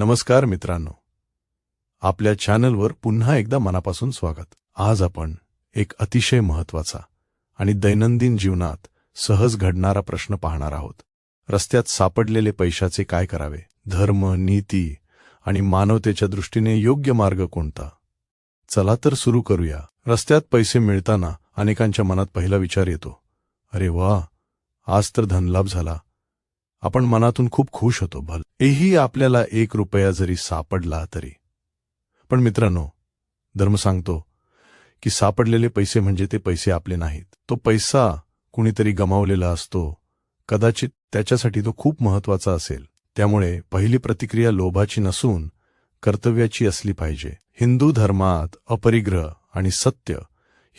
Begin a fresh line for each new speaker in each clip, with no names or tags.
नमस्कार मित्रांनो. आपल्या चॅनलवर पुन्हा एकदा मनापासून स्वागत. आज आपण एक अतिशय महत्त्वाचा आणि दैनंदिन जीवनात सहज घडणारा प्रश्न पाहणार आहोत. रस्त्यात सापडलेले पैशाचे काय करावे? धर्म नीती आणि मानवतेच्या दृष्टीने योग्य मार्ग कोणता? चला तर सुरू करूया. रस्त्यात पैसे मिळताना अनेकांच्या मनात पहिला विचार येतो. अरे वा! आज तर धनलाभ झाला. आपण मनातून खूप खुश होतो भल. एही आपल्याला एक रुपया जरी सापडला तरी. पण मित्रांनो धर्म सांगतो की सापडलेले पैसे म्हणजे ते पैसे आपले नाहीत. तो पैसा कुणीतरी गमावलेला असतो. कदाचित त्याच्यासाठी तो खूप महत्त्वाचा असेल. त्यामुळे पहिली प्रतिक्रिया लोभाची नसून कर्तव्याची असली पाहिजे. हिंदू धर्मात अपरिग्रह आणि सत्य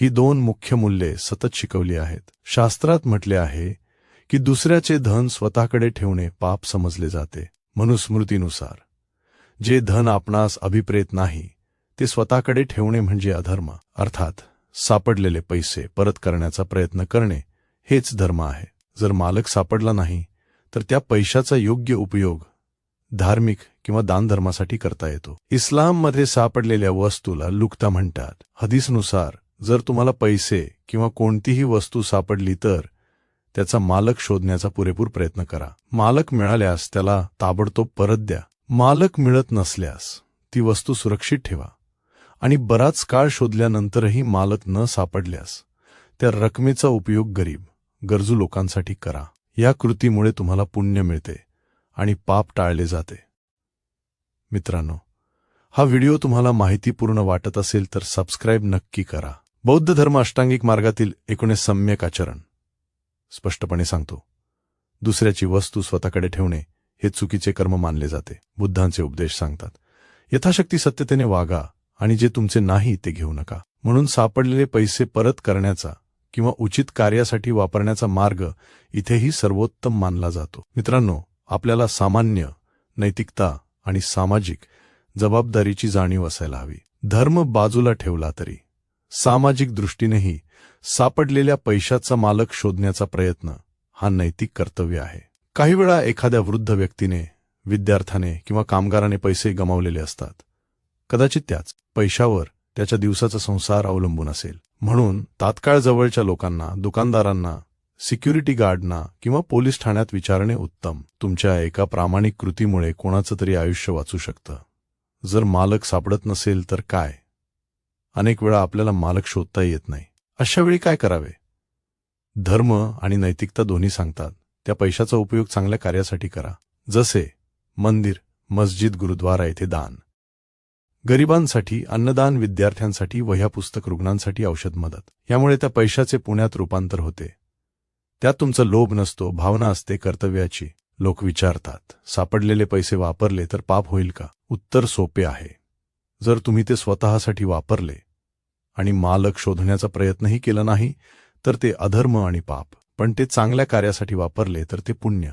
ही दोन मुख्य मूल्ये सतत शिकवली आहेत. शास्त्रात म्हटले आहे की दुसऱ्याचे धन स्वतःकडे ठेवणे पाप समजले जाते मनुस्मृतीनुसार. जे धन आपणास अभिप्रेत नाही ते स्वतःकडे ठेवणे म्हणजे अधर्म अर्थात सापडलेले पैसे परत करण्याचा प्रयत्न करणे हेच धर्म आहे. जर मालक सापडला नाही तर त्या पैशाचा योग्य उपयोग धार्मिक किंवा दानधर्मासाठी करता येतो. इस्लाममध्ये सापडलेल्या वस्तूला लुकता म्हणतात. हदीसनुसार जर तुम्हाला पैसे किंवा कोणतीही वस्तू सापडली तर त्याचा मालक शोधण्याचा पुरेपूर प्रयत्न करा. मालक मिळाल्यास त्याला ताबडतोब परत द्या. मालक मिळत नसल्यास ती वस्तू सुरक्षित ठेवा. आणि बराच काळ शोधल्यानंतरही मालक न सापडल्यास त्या रकमेचा उपयोग गरीब गरजू लोकांसाठी करा. या कृतीमुळे तुम्हाला पुण्य मिळते आणि पाप टाळले जाते. मित्रांनो हा व्हिडिओ तुम्हाला माहितीपूर्ण वाटत असेल तर सबस्क्राईब नक्की करा. बौद्ध धर्म अष्टांगिक मार्गातील एकोणे सम्यक आचरण. स्पष्टपणे सांगतो. दुसऱ्याची वस्तू स्वतःकडे ठेवणे हे चुकीचे कर्म मानले जाते. बुद्धांचे उपदेश सांगतात. यथाशक्ती सत्यतेने वागा आणि जे तुमचे नाही ते घेऊ नका. म्हणून सापडलेले पैसे परत करण्याचा किंवा उचित कार्यासाठी वापरण्याचा मार्ग इथेही सर्वोत्तम मानला जातो. मित्रांनो आपल्याला सामान्य नैतिकता आणि सामाजिक जबाबदारीची जाणीव असायला हवी. धर्म बाजूला ठेवला तरी सामाजिक दृष्टीनेही सापडलेल्या पैशाचा मालक शोधण्याचा प्रयत्न हा नैतिक कर्तव्य आहे. काही वेळा एखाद्या वृद्ध व्यक्तीने विद्यार्थ्याने किंवा कामगाराने पैसे गमावलेले असतात. कदाचित त्याच पैशावर त्याच्या दिवसाचा संसार अवलंबून असेल. म्हणून तात्काळ जवळच्या लोकांना दुकानदारांना सिक्युरिटी गार्डना किंवा पोलीस ठाण्यात विचारणे उत्तम. तुमच्या एका प्रामाणिक कृतीमुळे कोणाचं तरी आयुष्य वाचू शकतं. जर मालक सापडत नसेल तर काय? अनेक वेळा आपल्याला मालक शोधता येत नाही. अशा वेळी काय करावे? धर्म आणि नैतिकता दोन्ही सांगतात. त्या पैशाचा उपयोग चांगल्या कार्यासाठी करा. जसे मंदिर मस्जिद गुरुद्वारा येथे दान. गरिबांसाठी अन्नदान विद्यार्थ्यांसाठी वह्या पुस्तक रुग्णांसाठी औषध मदत. यामुळे त्या पैशाचे पुण्यात रूपांतर होते. त्यात तुमचा लोभ नसतो भावना असते कर्तव्याची. लोक विचारतात सापडलेले पैसे वापरले तर पाप होईल का? उत्तर सोपे आहे. जर तुम्ही ते स्वतःसाठी वापरले आणि मालक शोधण्याचा प्रयत्नही केला नाही तर ते अधर्म आणि पाप. पण ते चांगल्या कार्यासाठी वापरले तर ते पुण्य.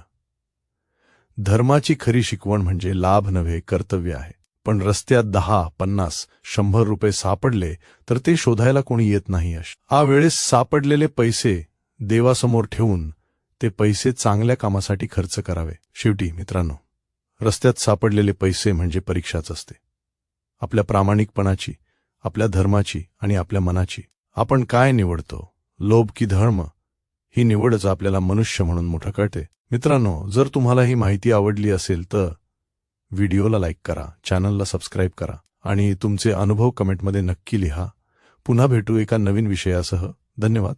धर्माची खरी शिकवण म्हणजे लाभ नव्हे कर्तव्य आहे. पण रस्त्यात दहा पन्नास शंभर रुपये सापडले तर ते शोधायला कोणी येत नाही अश. आ वेळेस सापडलेले पैसे देवासमोर ठेवून ते पैसे चांगल्या कामासाठी खर्च करावे. शेवटी मित्रांनो रस्त्यात सापडलेले पैसे म्हणजे परीक्षाच असते. आपल्या प्रामाणिकपणाची आपल्या धर्माची आणि आपल्या मनाची. आपण काय निवडतो? लोभ की धर्म? ही निवडच आपल्याला मनुष्य म्हणून मोठं कळते. मित्रांनो जर तुम्हाला ही माहिती आवडली असेल तर व्हिडिओला लाईक करा चॅनलला सबस्क्राईब करा आणि तुमचे अनुभव कमेंटमध्ये नक्की लिहा. पुन्हा भेटू एका नवीन विषयासह. धन्यवाद.